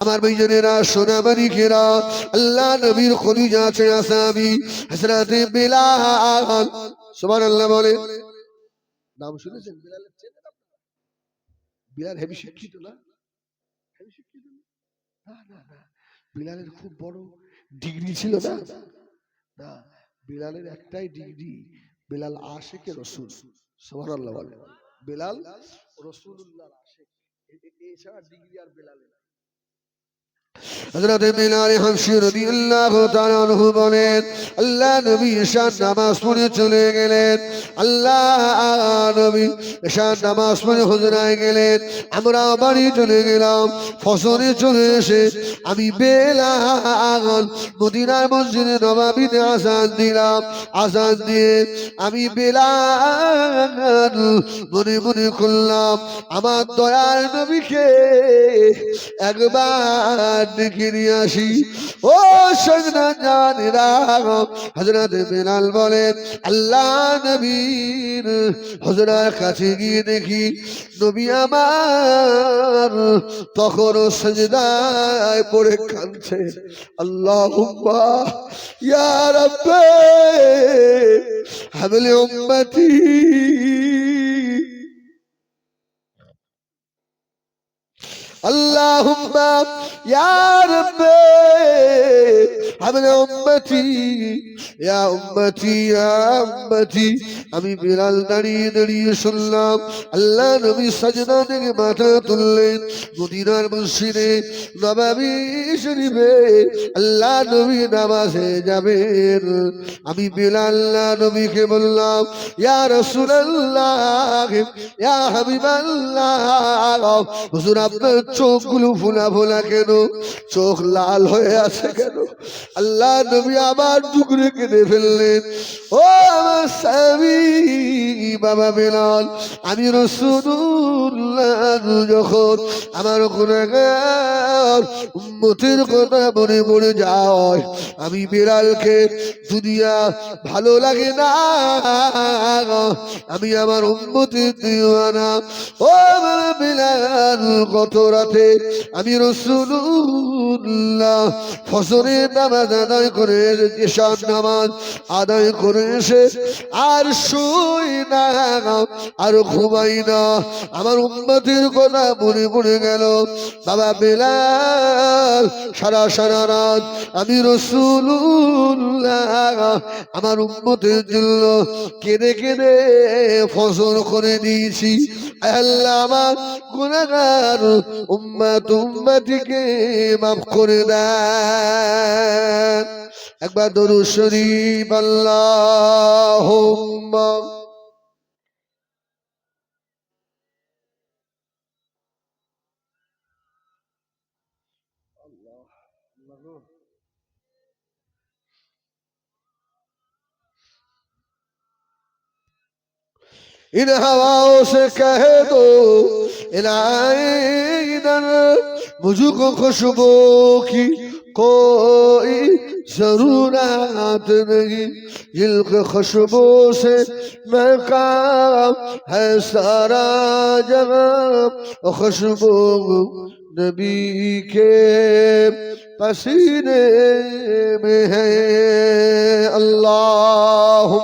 আমার ভাইজানেরা সোনামানি খেরা আল্লাহ নবীর খলিজা আছে আসামি, হযরতে বিলাল সুবহানাল্লাহ বলে। নাম শুনেছেন? বিলালের বিলাল হেবি শিক্ষিত না? হেবি শিক্ষিত না? না না বিলালের খুব বড় ডিগ্রি ছিল না? না, বিলালের একটাই ডিগ্রি বিলাল আশেকে রসুল। সুবহানাল্লাহ বলে। বিলাল রসুলুল্লাহর আশেক এছাড়া ডিগ্রি আর বিলালের ঈশান নামাজ পড়ে চলে গেলেন। আল্লাহ নবী ঈশান নামাজ পড়ে হুজরায় গেলেন। আমরা বাড়ি চলে আমি বেলাল মদিনার মসজিদে নবাবিতে আসান দিলাম। আসান দিয়ে আমি বেলাল মনে মনে করলাম, আমার দয়ার নবীকে একবার দেখে নিয়ে আসি। ও সজনা জানেরা হজরত বেলাল বলেন, আল্লাহ নবীর হজরার কাছে গিয়ে দেখি, নবী আমার তখনও সজদায় পড়ে কাঁদছে। আল্লাহ ইয়া রব্বে, হাবলে উম্মতি اللهم يا ربي আমি উম্মতি ইয়া উম্মতি ইয়া উম্মতি। আমি বিলাল দাঁড়িয়ে দাঁড়িয়ে শুনলাম, আল্লাহ নবী সাজনা থেকে মাথা তুললেন মদিনার মসজিদে। নবাবি শরীফে আল্লাহ নবী নামাজে যাবেন। আমি বিলাল নবীকে বললাম, ইয়া রাসূলুল্লাহ, ইয়া হাবিবাল্লাহ, হুজুর আপনার চোখগুলো ফুলা ফোলা কেন? চোখ লাল হয়ে আছে কেন? আল্লাহ নবী আবার টুকরে কেটে ফেললেন। ও আমার স্বামী, বাবা বেলাল, আমি রসুল্লাহ যখন আমার গুণাগার উম্মতের কথা মনে পড়ে যায়, আমি বেলালকে, দুনিয়া ভালো লাগে না, আমি আমার উম্মতের দিওয়ানা। ও আমার বেলাল কত রাতে আমি রসুল্লাহ ফসলের নামাজ আদায় করে ঈশান নামাজ আদায় করে এসে আর শুই না, আর ঘুমাই না, আমার উম্মতের কথা মনে পড়ে গেল। বাবা বেলাল, সারা সারা রাত আমি রসুল্লাহ আমার উম্মতের জন্য কেঁদে কেঁদে ফসল করে দিয়েছি আমার গুণাগার উম্মাত উম্মাতিকে মাফ করে দেন একবার দরু শরীফ আল্লাহ इन हवाओं से कह दो इलाही इधर मुझको खुशबू की کوئی ضرورت نہیں جلق خوشبو سے میں کام ہے سارا جہاں خوشبو نبی کے پسینے میں ہے اللہ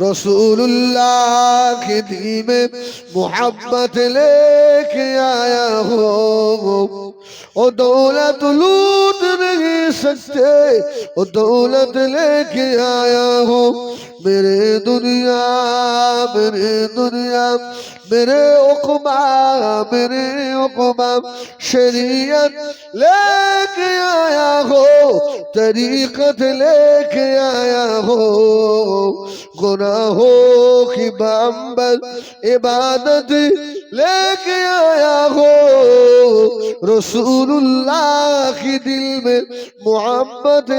रसूलुल्लाह के दिल में मोहब्बत लेके आया हो ओ दौलत लूट नहीं सकते ओ दौलत लेके आया हो मेरे दुनिया मेरे दुनिया میرے اقما میرے اقما شریعت لے کے آیا ہو طریقت لے کے آیا ہو گناہوں کی بامبل عبادت لے کے آیا ہو رسول اللہ کی دل میں محبت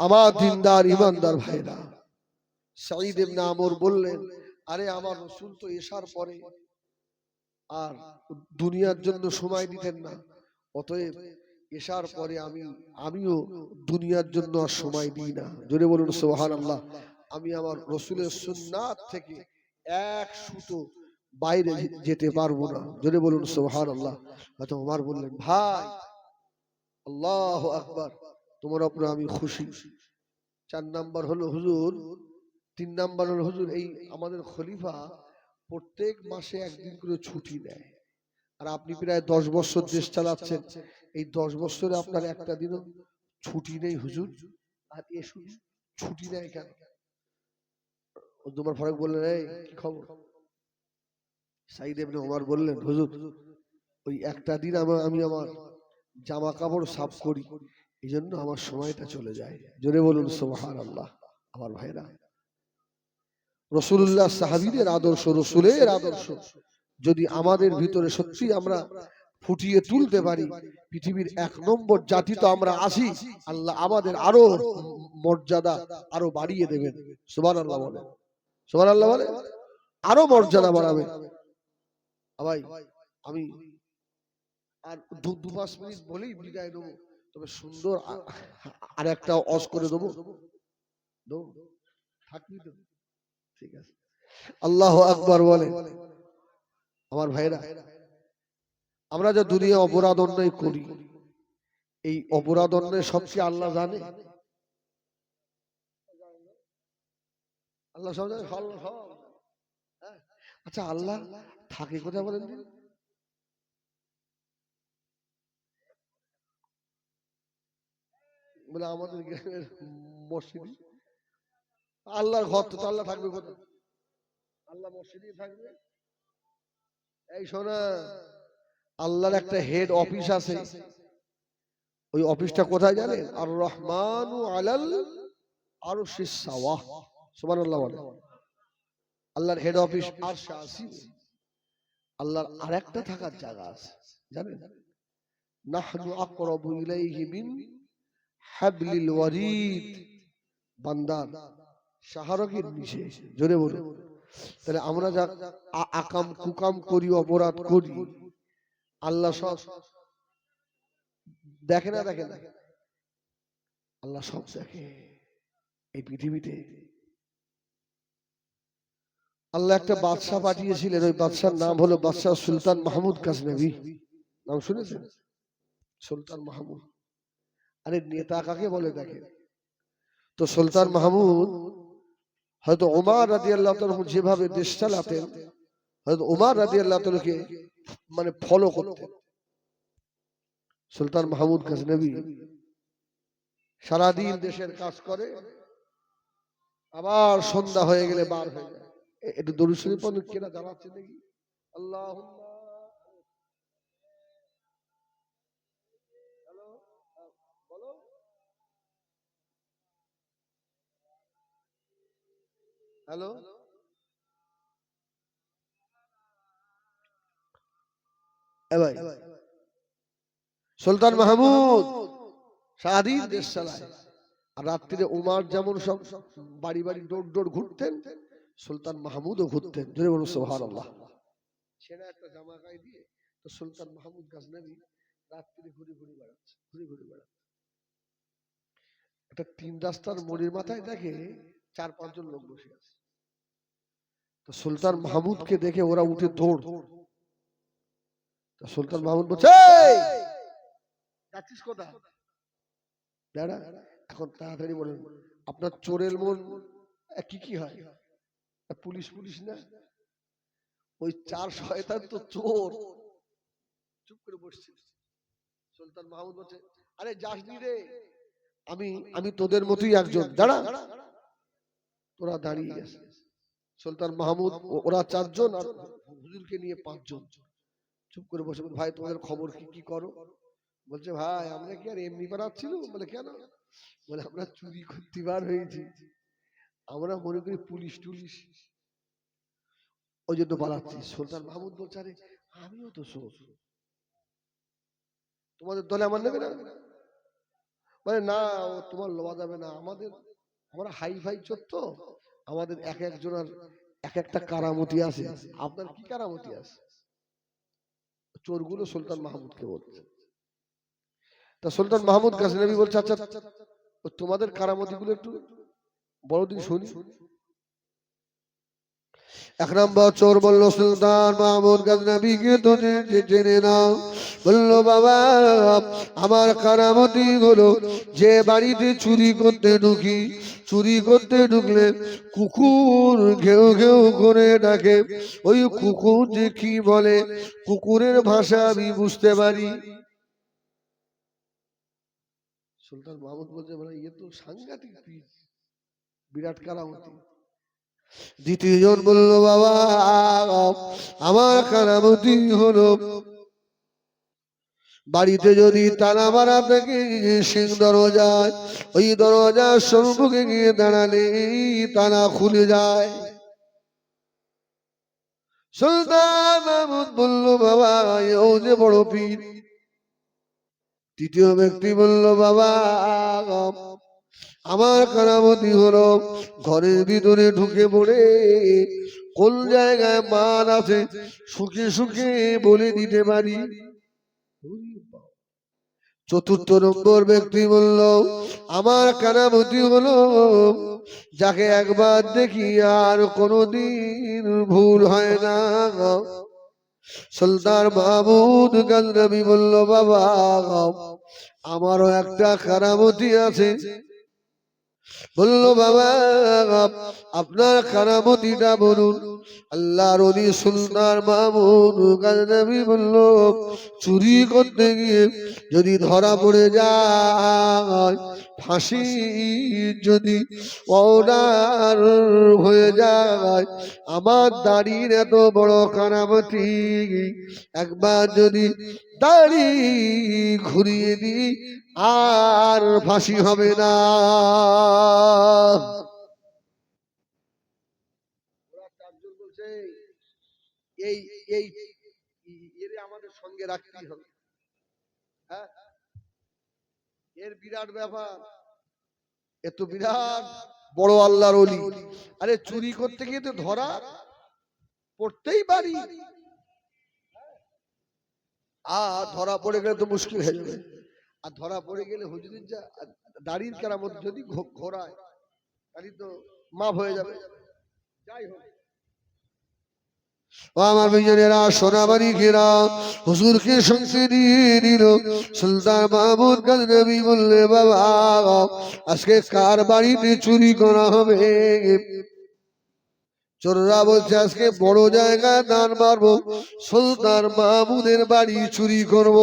আমার দিনদার ইমানদার ভাইরা। সাঈদ ইবনে আমর বললেন, আরে আমার রসুল তো এসার পরে, আর দুনিয়ার জন্য সময় দিতেন না। অতএব এসার পরে আমি, আমিও দুনিয়ার জন্য আর সময় দিই না। জোরে বলুন সোহান আল্লাহ আমি আমার রসুলের সুন্নাত থেকে এক সুতো বাইরে যেতে পারব না। জোরে বলুন সোহান আল্লাহ হয়তো আমার বললেন, ভাই, আল্লাহ আকবার। তোমার উপরে আমি খুশি। চার নাম্বার হলো হুজুর, তিন নাম্বার হলো হুজুর, এই আমাদের খলিফা প্রত্যেক মাসে একদিন করে ছুটি নেয়। আর আপনি প্রায় দশ বছর দেশ চালাচ্ছেন। এই দশ বছরে আপনার একটা দিনও ছুটি নেই হুজুর। আর এ ছুটি নেয় কেন? তোমার ফারুক বললেন কি খবর? সাইদ এমনি ওমর বললেন, হুজুর, ওই একটা দিন আমি আমার জামা কাপড় সাফ করি। এই জন্য আমার সময়টা চলে যায়। জোরে বলুন সোহান আল্লাহ আমার ভাইরা রসুল্লাহ সাহাবিদের আদর্শ রসুলের আদর্শ। যদি আমাদের ভিতরে সত্যি আমরা ফুটিয়ে তুলতে পারি পৃথিবীর এক নম্বর জাতি তো আমরা আসি আল্লাহ আমাদের আরও মর্যাদা আরও বাড়িয়ে দেবেন। সুবান আল্লাহ বলে সুবান আল্লাহ বলে আরও মর্যাদা বাড়াবে ভাই আমি আর দু দু পাঁচ মিনিট বলেই বিদায় নেব। তবে সুন্দর আর একটা অস করে দেবো। দেবো। থাকবি তো? ঠিক আছে। আল্লাহ আকবার বলে আমার ভাইরা আমরা যে দুনিয়া অপরাধ অন্যায় করি এই অপরাধ অন্যায় সবচেয়ে আল্লাহ জানে। আল্লাহ সব জানে। হ্যাঁ। আচ্ছা আল্লাহ থাকে কোথায় বলেন দিন? বলে আমাদের গ্রামের মসজিদ। আল্লাহর ঘর তো আল্লাহ থাকবে কোথায়? আল্লাহ মসজিদই থাকবে। এই শোনা আল্লাহর একটা হেড অফিস আছে। ওই অফিসটা কোথায় জানেন? আর রহমান আলাল আর সাওয়া সুবহানাল্লাহ বলে। আল্লাহর হেড অফিস আর আসি আল্লাহর আরেকটা থাকার জায়গা আছে। জানেন? নাহনু আকরাবু ইলাইহি মিন হাবলিল ওয়ারিদ বান্দার নিচে জোরে বলুন তাহলে আমরা যা আকাম কুকাম করি অপরাধ করি আল্লাহ সব দেখে না দেখে না আল্লাহ সব দেখে এই পৃথিবীতে। আল্লাহ একটা বাদশাহ পাঠিয়েছিলেন ওই বাদশার নাম হলো বাদশাহ সুলতান মাহমুদ কাজনবী। নাম শুনেছেন? সুলতান মাহমুদ। আরে নেতা কাকে বলে দেখেন? তো সুলতান মাহমুদ হয়তো ওমার রাজি আল্লাহ যেভাবে দেশ চালাতেন হয়তো ওমার রাজি আল্লাহ মানে ফলো করতেন। সুলতান মাহমুদ গজনবী সারাদিন দেশের কাজ করে আবার সন্ধ্যা হয়ে গেলে বার হয়ে যায়। এ- একটু দরুদ শরীফ কেনা জানাচ্ছে নাকি? আল্লাহ হ্যালো? সুলতান মাহমুদ সারাদিন দেশ চালায় আর রাত্রিরে উমার যেমন সব বাড়ি বাড়ি দৌড় দৌড় ঘুরতেন, সুলতান মাহমুদও ঘুরতেন। জোরে বলুন সোহার আল্লাহ ছেঁড়া একটা জামা গায়ে দিয়ে তো সুলতান মাহমুদ গাজনাবি রাত্রিরে ঘুরে ঘুরে বেড়াচ্ছে, ঘুরে ঘুরে বেড়াচ্ছে। একটা তিন রাস্তার মোড়ের মাথায় দেখে চার পাঁচজন লোক বসে আছে। তো সুলতান মাহমুদকে দেখে ওরা উঠে দৌড়। তো সুলতান মাহমুদ বলছে যাচ্ছিস কোথায়? দাঁড়া এখন তাড়াতাড়ি বলেন আপনার চোরের মন কি কি হয়? পুলিশ পুলিশ না? ওই চার শয়তান তো চোর। চুপ করে বসছে। সুলতান মাহমুদ বলছে আরে যাসনি রে আমি আমি তোদের মতোই একজন। দাঁড়া তোরা দাঁড়িয়ে গেছে সুলতান মাহমুদ ওরা চারজন আর হুজুরকে নিয়ে পাঁচজন। চুপ করে বসে ভাই তোমাদের খবর কি কি করো? বলছে ভাই আমরা কি আর এমনি বেড়াচ্ছিল বলে কেন? বলে আমরা চুরি করতে বার হয়েছি। আমরা মনে করি পুলিশ টুলিশ। ওই জন্য পালাচ্ছি। সুলতান মাহমুদ বলছে আরে আমিও তো চোর। তোমাদের দলে আমার নেবে না? মানে না ও তোমার লওয়া যাবে না। আমাদের আমরা হাই ফাই চোর তো? আমাদের এক একজনের এক একটা কারামতি আছে। আপনার কি কারামতি আছে? চোরগুলো সুলতান মাহমুদকে বলছে। তা সুলতান মাহমুদ কাছে নবী বলছে আচ্ছা ও তোমাদের কারামতিগুলো একটু বড়দিন শুনি। এক নম্বর চোর বলল, সুলতান মাহমুদ গাজনবীকে তো জেনে নাও? বলল, বাবা, আমার কারামতি হলো যে বাড়িতে চুরি করতে ঢুকি। চুরি করতে ঢুকলে কুকুর ঘেউ ঘেউ করে ডাকে। ওই কুকুর যে কি বলে, কুকুরের ভাষা আমি বুঝতে পারি। সুলতান মাহমুদ বলছে ইয়ে তো সাংঘাতিক বিরাট কারামতি। দ্বিতীয় জন বলল, বাবা, আমার কারামতি হলো। বাড়িতে যদি তালা মারা থাকে সিং দরজায় ওই দরজার সম্মুখে গিয়ে দাঁড়ালে তালা খুলে যায়। সুলতান বলল, বাবা ও যে বড় পীর। তৃতীয় ব্যক্তি বলল, বাবা আমার কারামতি হলো, ঘরের ভিতরে ঢুকে পড়ে, কোন জায়গায় মাল আছে সুখে সুখে বলে দিতে পারি? চতুর্থ নম্বর ব্যক্তি বলল, আমার কারামতি হলো, যাকে একবার দেখি আর কোনোদিন ভুল হয় না। সুলতান মাহমুদ গাজনবী বলল, বাবা, আমারও একটা কারামতি আছে। বলল, বাবা, আপনার কারামতিটা বলুন। আল্লাহর অলি সুলতান গাজনবী বলল, চুরি করতে গিয়ে যদি ধরা পড়ে যায় ফাঁসি যদি অর্ডার হয়ে যায়, আমার দাড়ির এত বড় কারামতি, একবার যদি দাড়ি ঘুরিয়ে দিই আর ফাঁসি হবে না। এই এই, এর আমাদের সঙ্গে রাখতেই হবে। হ্যাঁ? এর বিরাট ব্যাপার। এত বিরাট বড় আল্লাহর অলি। আরে চুরি করতে গিয়ে তো ধরা পড়তেই পারি। আর ধরা পড়ে গেলে তো মুশকিল হয়ে যাবে। আর ধরা পড়ে গেলে হুজুরের যা দাড়ির কেরামত যদি ঘোরায়, তাহলে তো মাফ হয়ে যাবে। যাই হোক। আমার বিজনেরা, সোনাবাড়ি ঘেরা, হুজুরকে সঙ্গে সুলতান মাহমুদ বললে, বাবা, আজকে কার বাড়িতে চুরি করা হবে? চোররা বলছে, আজকে বড় জায়গায় দান মারবো, সুলতান মাহমুদের বাড়ি চুরি করব।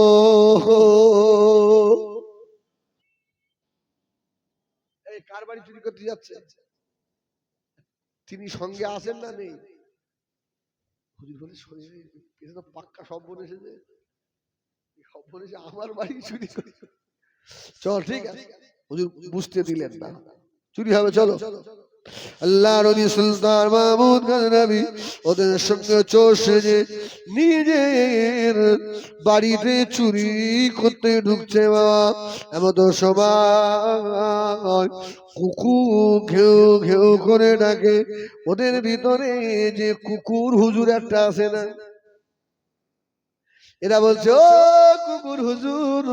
তিনি সঙ্গে আসেন না নেই? তো পাক্কা সব এসেছে। সব আমার বাড়ি চুরি করে। চল, ঠিক আছে। বুঝতে দিলেন না। চুরি হবে, চলো। আল্লাহ রবি সুলতান মাহমুদ গাজনবী ওদের সঙ্গে চোর সেজে নিজের বাড়িতে চুরি করতে ঢুকছে বাবা এমন সময় কুকুর ঘেউ ঘেউ করে ডাকে, ওদের ভিতরে যে কুকুর হুজুর একটা আছে না, এরা বলছে, ও কুকুর হুজুর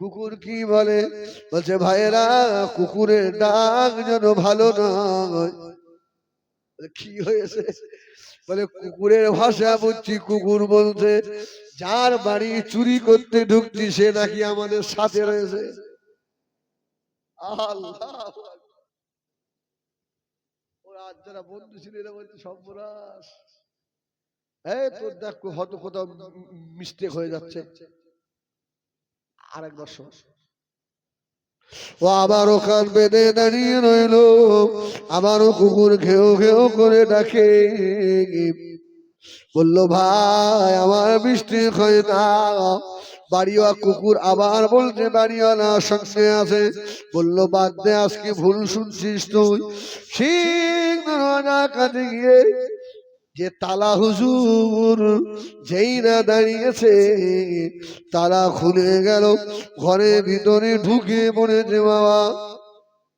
কুকুর কি বলে? বলছে, ভাইয়েরা, কুকুরের ডাক যেন ভালো নয়। কি হয়েছে? বলে, কুকুরের ভাষা বুঝছি, কুকুর বলছে, যার বাড়ি চুরি করতে ঢুকছি, সে নাকি আমাদের সাথে রয়েছে। আজ যারা বন্ধু ছিল তোর দেখ হয়তো কোথাও মিস্টেক হয়ে যাচ্ছে। আরেকবার শোন ও আবারও কান বেঁধে দাঁড়িয়ে রইল। আবারও কুকুর ঘেউ ঘেউ করে ডাকে। বলল, ভাই, আমার বৃষ্টি হয় না বাড়িওয়া কুকুর আবার বলছে, বাড়িওয়ালা সঙ্গে আছে। বলল, বাদ দে, আজকে ভুল শুনছিস তুই। ঠিক দরজা কাছে গিয়ে যে তালা হুজুর, যেই না দাঁড়িয়েছে, তালা খুলে গেল ঘরে ভিতরে ঢুকে পড়েছে বাবা।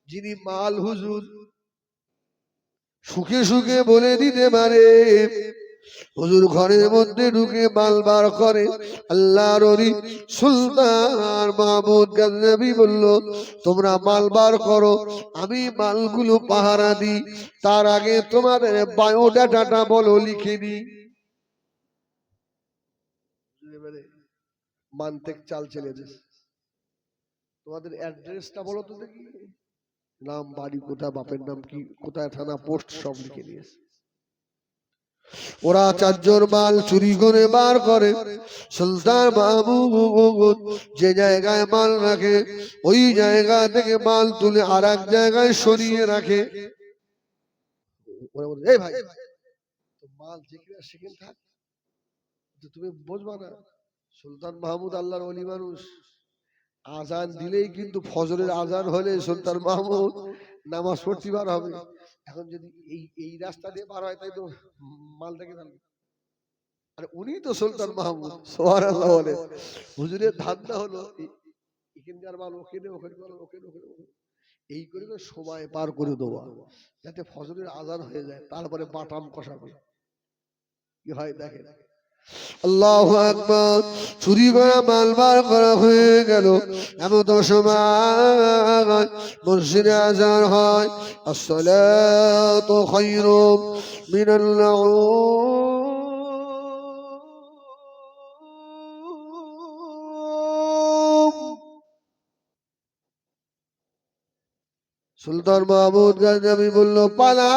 যিনি মাল হুজুর, সুখে সুখে বলে দিতে পারে। হুজুর ঘরের মধ্যে ঢুকে মাল বার করে। আল্লাহর অলি সুলতান মাহমুদ গাজনবী বলল, তোমরা মাল বার করো, আমি মালগুলো পাহারা দিই। তার আগে তোমাদের বায়োডাটাটা বলো, লিখে নি। মানতেক চাল চলে যাচ্ছে তোমাদের অ্যাড্রেসটা বলো তো দেখি। নাম, বাড়ি, কোথায়, বাপের নাম কি, কোথায়, থানা, পোস্ট সব লিখে নিয়েছে ওরা চারজন মাল চুরি করে বার করে। সুলতান মাহমুদ যে জায়গায় মাল রাখে, ওই জায়গা থেকে মাল তুলে আর এক জায়গায় সরিয়ে রাখে। তুমি বুঝবা না, সুলতান মাহমুদ আল্লাহর অলি মানুষ। আজান দিলেই কিন্তু ফজরের আজান হলে সুলতান মাহমুদ নামাজ পড়তে বার হবে। এখন যদি এই এই রাস্তা দিয়ে পার হয় তাই তো মাল থেকে ফেলবে। আর উনি তো সুলতান মাহমুদ সুবহানাল্লাহ বলে। হুজুরের ধান্দা হলো এখানকার মাল ওখানে ওখানে মাল ওখানে ওখানে। এই করে সময় পার করে দেওয়া। যাতে ফজরের আজান হয়ে যায় তারপরে বাটাম কষাবে। কি হয় দেখেন? আল্লাহ আকবর। চুরি করা, মালবার করা হয়ে গেল। এমন সময় মসজিদে আজার হয়। আসলে তো খৈরম মিনাল্লাহ সুলতান মাহমুদ গাজী বলল পালা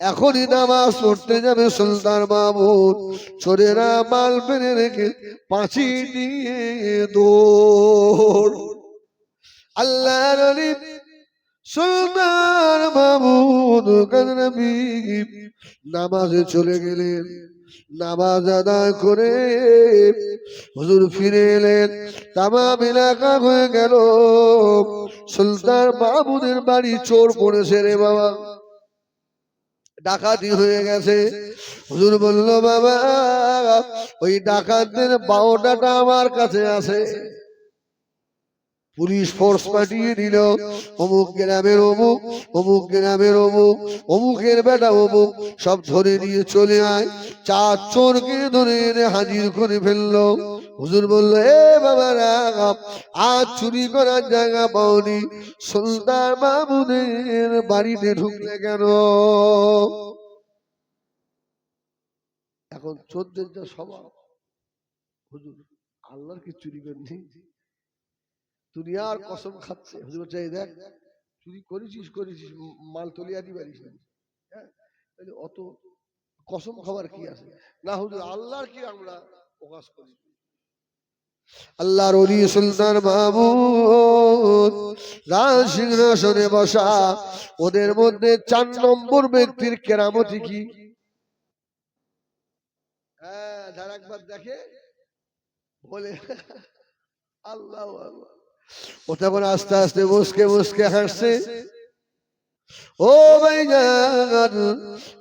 এখনই নামাজ পড়তে যাবে সুলতান মাহমুদ চোরেরা মাল পেরে রেখে পাঁচি নিয়ে দৌড়। আল্লাহর অলি সুলতান কাজনবী নামাজে চলে গেলেন, নামাজ আদায় করে হুজুর ফিরে এলেন, তামাম এলাকা হয়ে গেল। সুলতান মাহমুদের বাড়ি চোর পড়েছে রে বাবা। ডাকাতি হয়ে গেছে। হুজুর বলল, বাবা, ওই ডাকাতদের বারোটাটা আমার কাছে আছে। পুলিশ ফোর্স পাঠিয়ে দিল, অমুক গ্রামের অমুক অমুক গ্রামের অমুক, অমুকের বেটা অমুক, সব ধরে নিয়ে চলে আয়। চার চোরকে ধরে এনে হাজির করে ফেলল। হুজুর বলল, এ বাবারা আজ চুরি করার জায়গা পাওনি। সুলতান মাহমুদের বাড়িতে ঢুকলে কেন? এখন চোদ্দের যা স্বভাব হুজুর, আল্লাহর কি চুরি করেনি? দুনিয়ার কসম খাচ্ছে। হুজুর এই দেখ, চুরি করেছিস করেছিস, মাল মাল তলিয়াতি পারিস না। হ্যাঁ? অত কসম খাবার কি আছে? না হুজুর, আল্লাহর কি আমরা প্রকাশ করি? আল্লাহর অলি সুলতান মাহমুদ। রাজ সিংহাসনে বসা, ওদের মধ্যে চার নম্বর ব্যক্তির কেরামতি কি? হ্যাঁ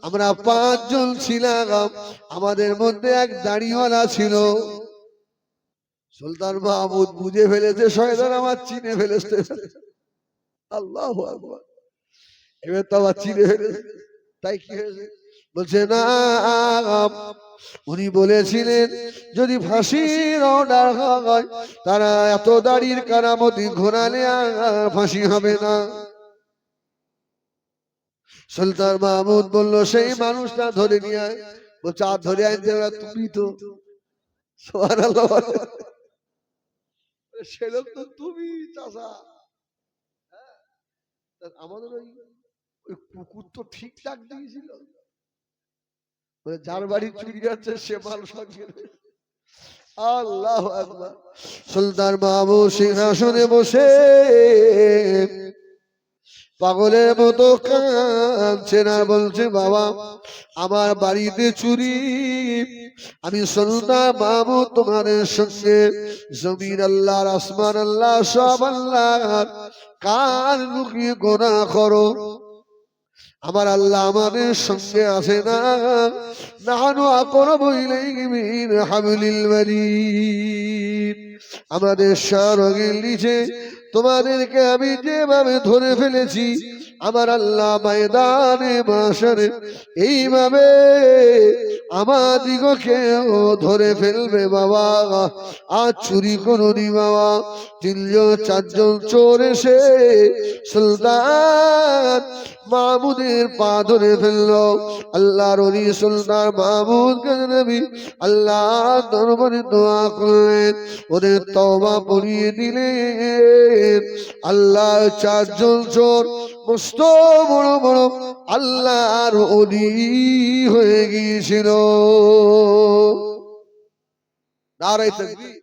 আমরা পাঁচজন ছিলাম, আমাদের মধ্যে এক দাড়িওয়ালা ছিল। সুলতান মাহমুদ বুঝে ফেলেছে, শয়তান আমার চিনে ফেলেছে। আল্লাহ এবার তো আবার চিনে ফেলেছে। তাই কি হয়েছে? বলছে, না, উনি বলেছিলেন, যদি ফাঁসির অর্ডার হয়, তারা এত দাড়ির কারামতি ঘোরালে আর ফাঁসি হবে না। সুলতান মাহমুদ বলল, সেই মানুষটা ধরে নিয়ে আয়। বলছে, আর ধরে আনতে তুমি তো। সে লোক তো তুমি চাষা। হ্যাঁ, আমাদের ওই ওই কুকুর তো ঠিকঠাক দিয়েছিল। যার বাড়ি চুরি যাচ্ছে সে মাল সঙ্গে। আল্লাহ সুলতান বাবু সিংহাসনে বসে। পাগলের মতো কাঁদছে না বলছে বাবা, আমার বাড়িতে চুরি। আমি সুলতান মাহমুদ তোমাদের সঙ্গে, জমিন আল্লাহ আসমান আল্লাহ, সব আল্লাহ কার লুকিয়ে গোনা করো? আমার আল্লাহ আমাদের সঙ্গে আসে না। আমাদের সারগের নিচে তোমাদেরকে আমি যেভাবে ধরে ফেলেছি, আমার আল্লাহ ময়দানে মাসারে এইভাবে আমাদিগকেও ধরে ফেলবে বাবা। আর চুরি করুনি বাবা, তিনজন, চারজন চোর এসে সুলতান মাহমুদের পা ধরে ফেলল। আল্লাহর অলি সুলতান মাহমুদ নবী আল্লাহ দরবারে দোয়া করলেন। ওদের তওবা পড়িয়ে দিলেন। আল্লাহ চারজন চোর মস্ত বড় বড় আল্লাহর অলি হয়ে গিয়েছিল। তাকবীর।